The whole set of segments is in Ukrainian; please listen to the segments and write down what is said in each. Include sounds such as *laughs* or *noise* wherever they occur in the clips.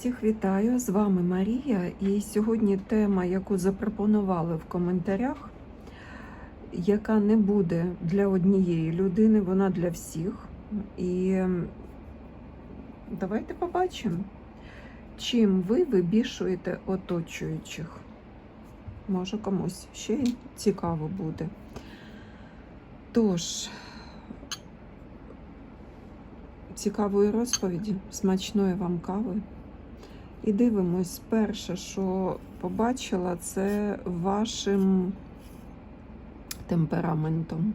Всіх вітаю! З вами Марія. І сьогодні тема, яку запропонували в коментарях, яка не буде для однієї людини, вона для всіх. І давайте побачимо, чим ви вибішуєте оточуючих. Може комусь ще й цікаво буде. Тож, цікавої розповіді, смачної вам кави. І дивимось, перше, що побачила, це вашим темпераментом.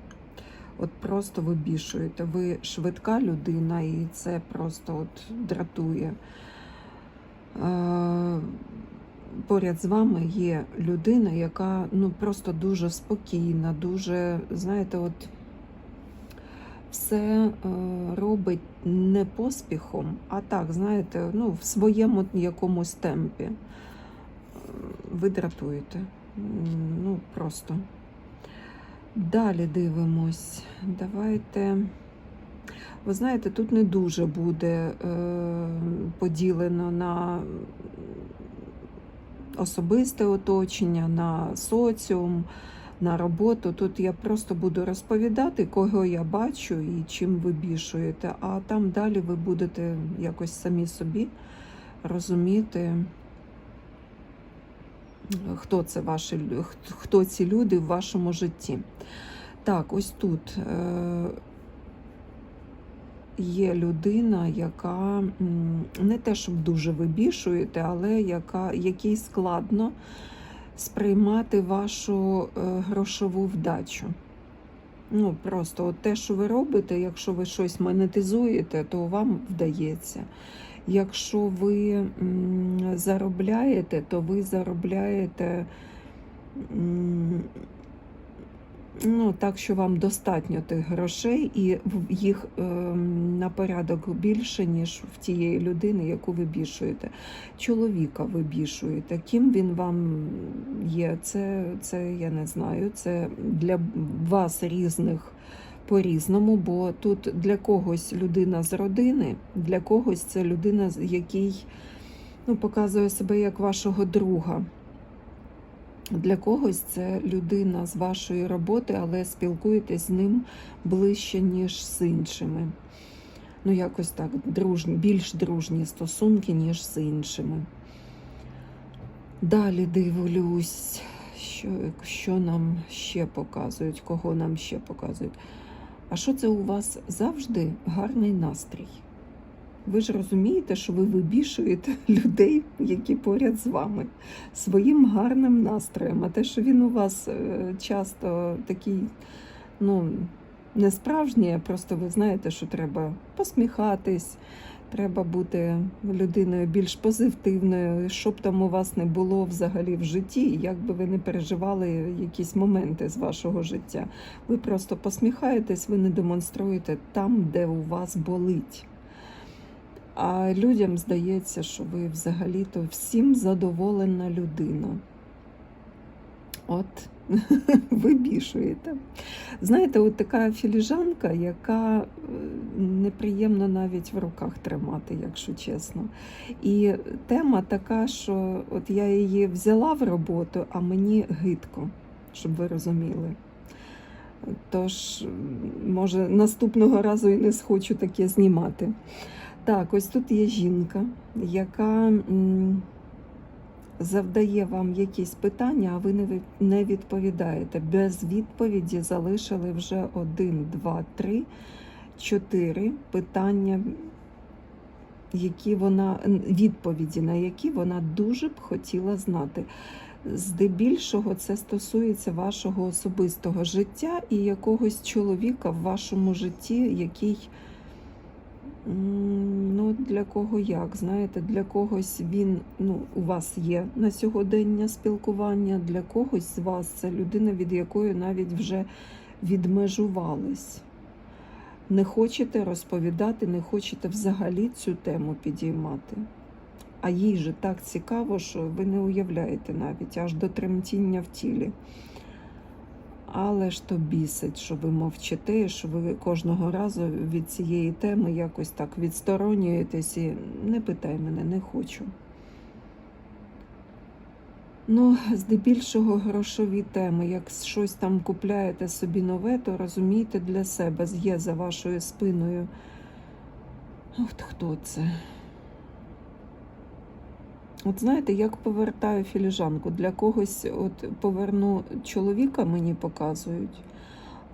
От просто вибішуєте. Ви швидка людина, і це просто от дратує. Е, Поряд з вами є людина, яка ну просто дуже спокійна, дуже, знаєте, от все е, робить не поспіхом, а так, знаєте, ну, в своєму якомусь темпі. Е, Ви дратуєте. Ну, просто. Далі дивимось. Давайте. Ви знаєте, тут не дуже буде е, поділено на особисте оточення, на соціум, на роботу. Тут я просто буду розповідати, кого я бачу і чим ви бішуєте, а там далі ви будете якось самі собі розуміти, хто це ваші хто ці люди в вашому житті. Так, ось тут е, є людина, яка не те, щоб дуже вибішуєте, але яка, якій складно сприймати вашу е, грошову вдачу. Ну, просто от те, що ви робите, якщо ви щось монетизуєте, то вам вдається. Якщо ви заробляєте, то ви заробляєте ну, так, що вам достатньо тих грошей, і їх ем, на порядок більше, ніж в тієї людини, яку ви бішуєте. Чоловіка ви бішуєте. Ким він вам є, це, це я не знаю. Це для вас різних по-різному, бо тут для когось людина з родини, для когось це людина, який ну, показує себе як вашого друга. Для когось це людина з вашої роботи, але спілкуєтесь з ним ближче, ніж з іншими. Ну, якось так, дружні, більш дружні стосунки, ніж з іншими. Далі дивлюсь, що, що нам ще показують, кого нам ще показують. А що це у вас завжди гарний настрій? Ви ж розумієте, що ви вибішуєте *laughs* людей, які поряд з вами, своїм гарним настроєм. А те, що він у вас е, часто такий, ну, не справжній, просто ви знаєте, що треба посміхатись, треба бути людиною більш позитивною, щоб там у вас не було взагалі в житті, як би ви не переживали якісь моменти з вашого життя. Ви просто посміхаєтесь, ви не демонструєте там, де у вас болить. А людям здається, що ви взагалі-то всім задоволена людина. От, *laughs* вибішуєте. Знаєте, от така філіжанка, яка е, неприємно навіть в руках тримати, якщо чесно. І тема така, що от я її взяла в роботу, а мені гидко, щоб ви розуміли. Тож, може, наступного разу і не схочу таке знімати. Так, ось тут є жінка, яка завдає вам якісь питання, а ви не відповідаєте. Без відповіді залишили вже один, два, три, чотири питання, які вона відповіді на які вона дуже б хотіла знати. Здебільшого це стосується вашого особистого життя і якогось чоловіка в вашому житті, який Ну, для кого як? Знаєте, для когось він ну, у вас є на сьогодення спілкування, для когось з вас це людина, від якої навіть вже відмежувались. Не хочете розповідати, не хочете взагалі цю тему підіймати. А їй же так цікаво, що ви не уявляєте навіть аж до тремтіння в тілі. Але ж то бісить, що ви мовчите, що ви кожного разу від цієї теми якось так відсторонюєтесь і не питай мене, не хочу. Ну, здебільшого грошові теми. Як щось там купляєте собі нове, то розумійте для себе, є за вашою спиною. От хто це? От знаєте, як повертаю філіжанку. Для когось от поверну чоловіка, мені показують,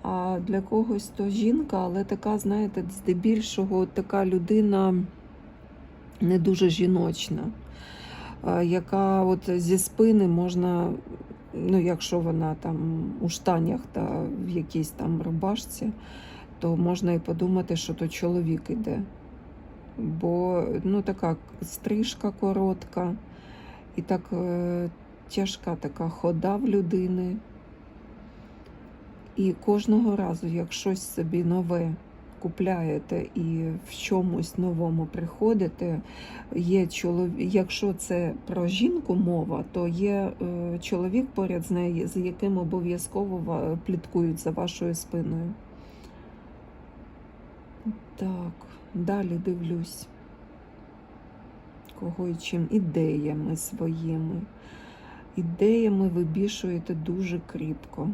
а для когось то жінка, але така, знаєте, здебільшого така людина не дуже жіночна, е, яка от зі спини можна, ну якщо вона там у штанях та в якійсь там рубашці, то можна і подумати, що то чоловік іде бо ну, така стрижка коротка і так е, тяжка така хода в людини. І кожного разу, як щось собі нове купляєте і в чомусь новому приходите, є чоловік, якщо це про жінку мова, то є е, чоловік поряд з нею, з яким обов'язково пліткують за вашою спиною. Так, далі дивлюсь. Кого і чим? Ідеями своїми. Ідеями вибішуєте дуже кріпко.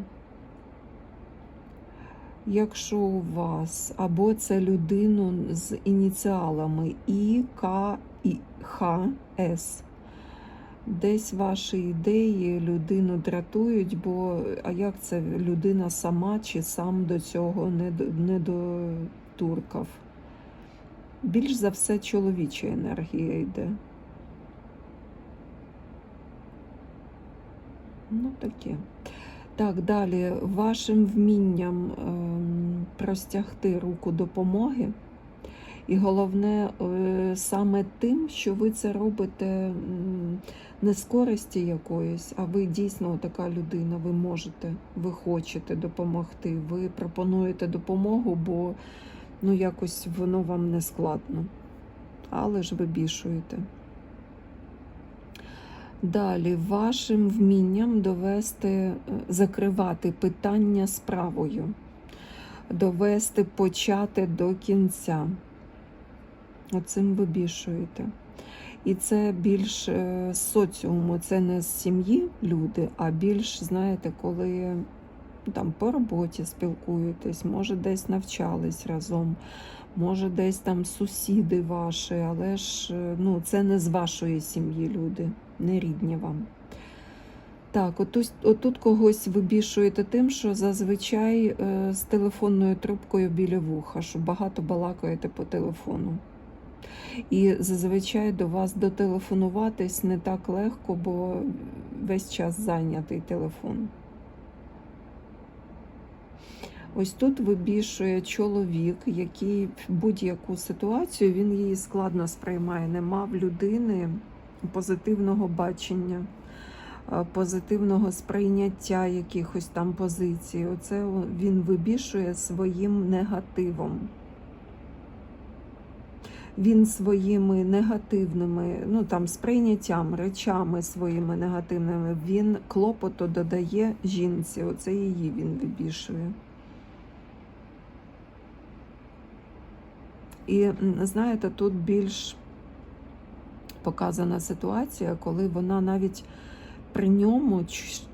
Якщо у вас або це людину з ініціалами І, К, І, Х, С, десь ваші ідеї людину дратують, бо а як це людина сама чи сам до цього не, не дотуркав? Більш за все чоловіча енергія йде. Ну, таке. Так, далі вашим вмінням ем, простягти руку допомоги. І головне, е, саме тим, що ви це робите не з користі якоїсь, а ви дійсно така людина, ви можете, ви хочете допомогти, ви пропонуєте допомогу, бо ну, якось воно вам не складно. Але ж вибішуєте. Далі, вашим вмінням довести, е, закривати питання справою, довести, почати до кінця. Оцим вибішуєте. І це більш е, з соціуму, це не з сім'ї люди, а більш, знаєте, коли там по роботі спілкуєтесь, може десь навчались разом, може десь там сусіди ваші, але ж е, ну, це не з вашої сім'ї люди, не рідні вам. Так, отут, отут когось вибішуєте тим, що зазвичай е, з телефонною трубкою біля вуха, що багато балакаєте по телефону. І зазвичай до вас дотелефонуватись не так легко, бо весь час зайнятий телефон. Ось тут вибішує чоловік, який будь-яку ситуацію він її складно сприймає. Нема в людини позитивного бачення, е, позитивного сприйняття якихось там позицій. Оце він вибішує своїм негативом. Він своїми негативними, ну там сприйняттям, речами своїми негативними, він клопоту додає жінці. Оце її він вибішує. І знаєте, тут більш показана ситуація, коли вона навіть при ньому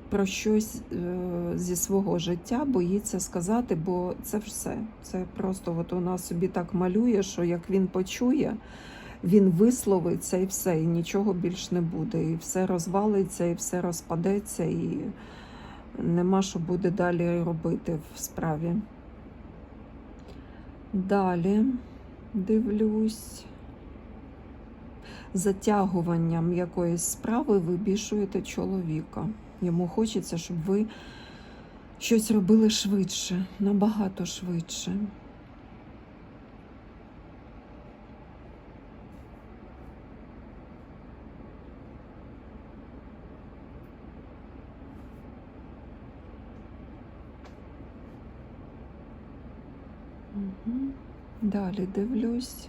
про щось е, зі свого життя боїться сказати, бо це все. Це просто от вона собі так малює, що як він почує, він висловиться і все, і нічого більш не буде. І все розвалиться, і все розпадеться, і нема що буде далі робити в справі. Далі дивлюсь. Затягуванням якоїсь справи вибішуєте чоловіка. Йому хочеться, щоб ви щось робили швидше, набагато швидше. Мгм. Далі дивлюсь.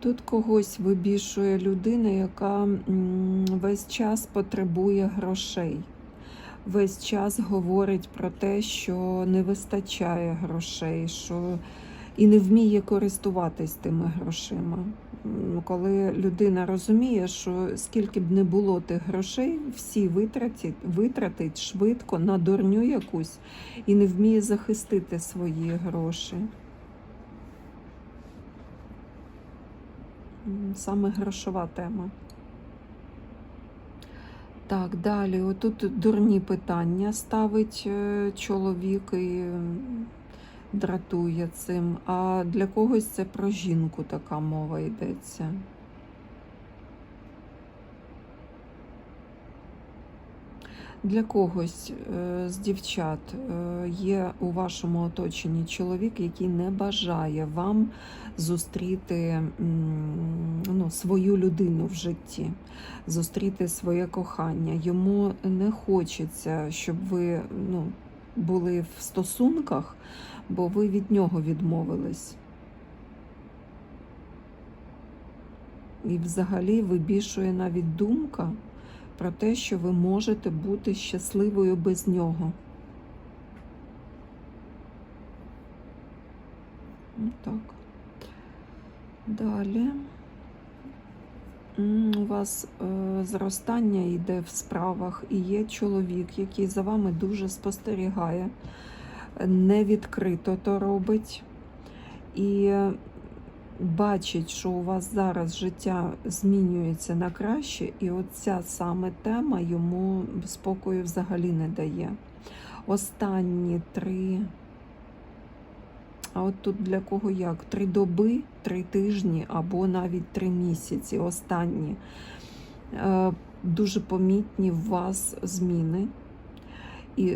Тут когось вибішує людина, яка весь час потребує грошей. Весь час говорить про те, що не вистачає грошей, що і не вміє користуватись тими грошима. Коли людина розуміє, що скільки б не було тих грошей, всі витратить, витратить швидко на дурню якусь і не вміє захистити свої гроші. Саме грошова тема. Так, далі. Отут дурні питання ставить е, чоловік і дратує цим. А для когось це про жінку така мова йдеться. Для когось е, з дівчат е, є у вашому оточенні чоловік, який не бажає вам зустріти ну, свою людину в житті, зустріти своє кохання. Йому не хочеться, щоб ви ну, були в стосунках, бо ви від нього відмовились. І взагалі вибішує навіть думка про те, що ви можете бути щасливою без нього. Ну, Так. Далі. У вас е, зростання йде в справах, і є чоловік, який за вами дуже спостерігає, не відкрито то робить. І бачить, що у вас зараз життя змінюється на краще, і оця саме тема йому спокою взагалі не дає. Останні три. А от тут для кого як? Три доби, три тижні або навіть три місяці. Останні Е, дуже помітні в вас зміни. І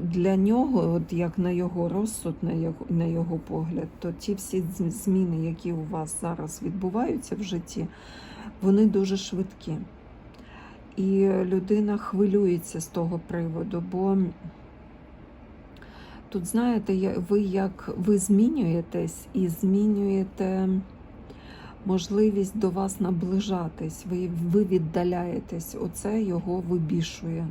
для нього, от як на його розсуд, на його, на його погляд, то ті всі зміни, які у вас зараз відбуваються в житті, вони дуже швидкі. І людина хвилюється з того приводу, бо тут, знаєте, ви як ви змінюєтесь і змінюєте можливість до вас наближатись, ви, ви віддаляєтесь, оце його вибішує.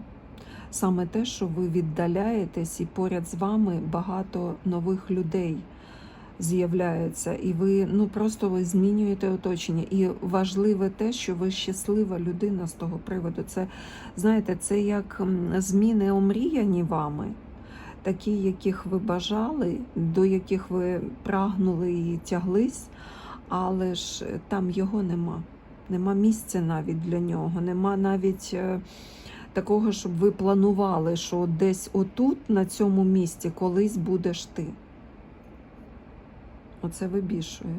Саме те, що ви віддаляєтесь, і поряд з вами багато нових людей з'являється, і ви ну просто ви змінюєте оточення. І важливе те, що ви щаслива людина з того приводу. Це знаєте, це як зміни омріяні вами, такі, яких ви бажали, до яких ви прагнули і тяглись, але ж там його нема. Нема місця навіть для нього, нема навіть. е, Такого, щоб ви планували, що десь отут, на цьому місці, колись будеш ти. Оце вибішує.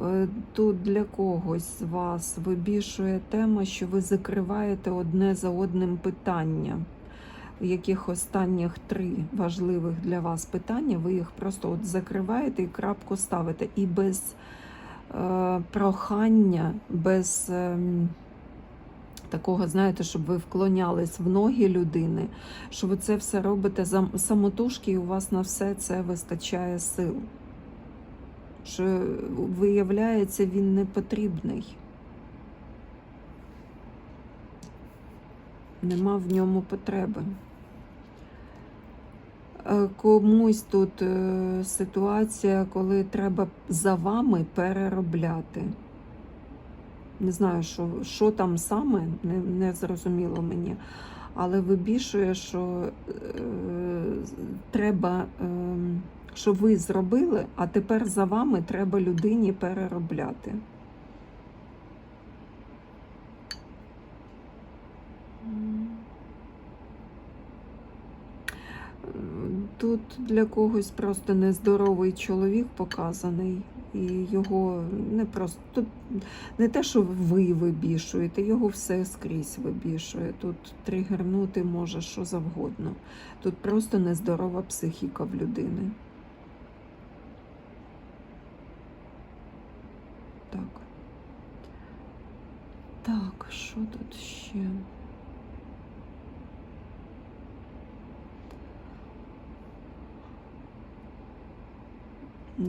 Е, Тут для когось з вас вибішує тема, що ви закриваєте одне за одним питання. Яких останніх три важливих для вас питання, ви їх просто от закриваєте і крапку ставите. І без е, прохання, без. ем, такого, знаєте, щоб ви вклонялись в ноги людини, що ви це все робите самотужки, і у вас на все це вистачає сил. Що виявляється, він не потрібний. Нема в ньому потреби. Е, Комусь тут е, ситуація, коли треба за вами переробляти. Не знаю, що, що там саме, не, не зрозуміло мені. Але вибішує, що е, треба, е, що ви зробили, а тепер за вами треба людині переробляти. М. Е, Тут для когось просто нездоровий чоловік показаний, і його не просто тут не те, що ви вибішуєте, його все скрізь вибішує. Тут тригернути може що завгодно. Тут просто нездорова психіка в людини. Так. Так, що тут ще?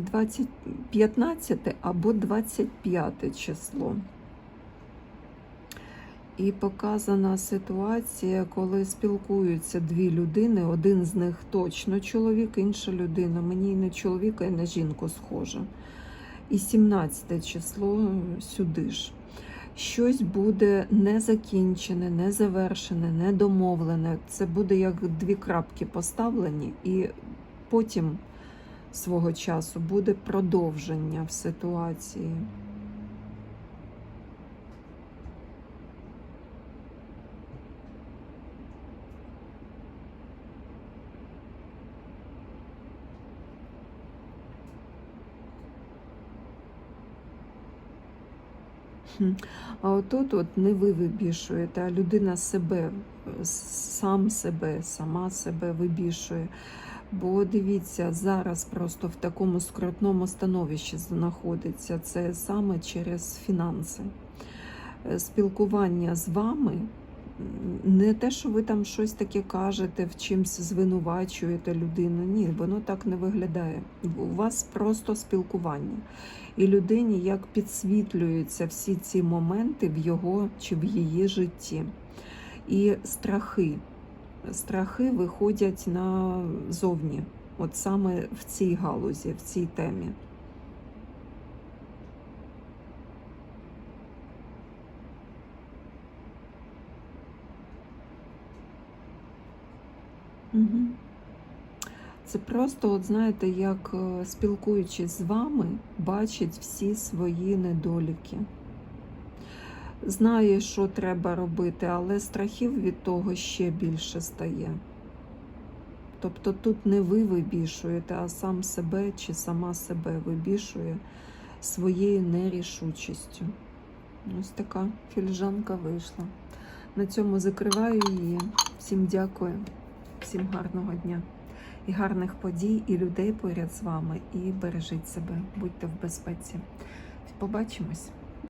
20, 15 або 25 число. І показана ситуація, коли спілкуються дві людини. Один з них точно чоловік, інша людина. Мені і на чоловіка, і на жінку схожа. І 17 число сюди ж. Щось буде незакінчене, незавершене, недомовлене. Це буде як дві крапки поставлені, і потім свого часу буде продовження в ситуації. А отут от не ви вибішуєте, а людина себе, е, сам себе, сама себе вибішує. Бо дивіться, зараз просто в такому скрутному становищі знаходиться це саме через фінанси. Е, Спілкування з вами не те, що ви там щось таке кажете, в чимсь звинувачуєте людину. Ні, воно так не виглядає. У вас просто спілкування. І людині як підсвітлюються всі ці моменти в його чи в її житті. І страхи. Страхи виходять назовні, от саме в цій галузі, в цій темі. Угу. Це просто, от знаєте, як е, спілкуючись з вами, бачить всі свої недоліки. Знає, що треба робити, але страхів від того ще більше стає. Тобто тут не ви вибішуєте, а сам себе чи сама себе вибішує своєю нерішучістю. Ось така фільжанка вийшла. На цьому закриваю її. Всім дякую, всім гарного дня і гарних подій, і людей поряд з вами. І бережіть себе, будьте в безпеці. Побачимось.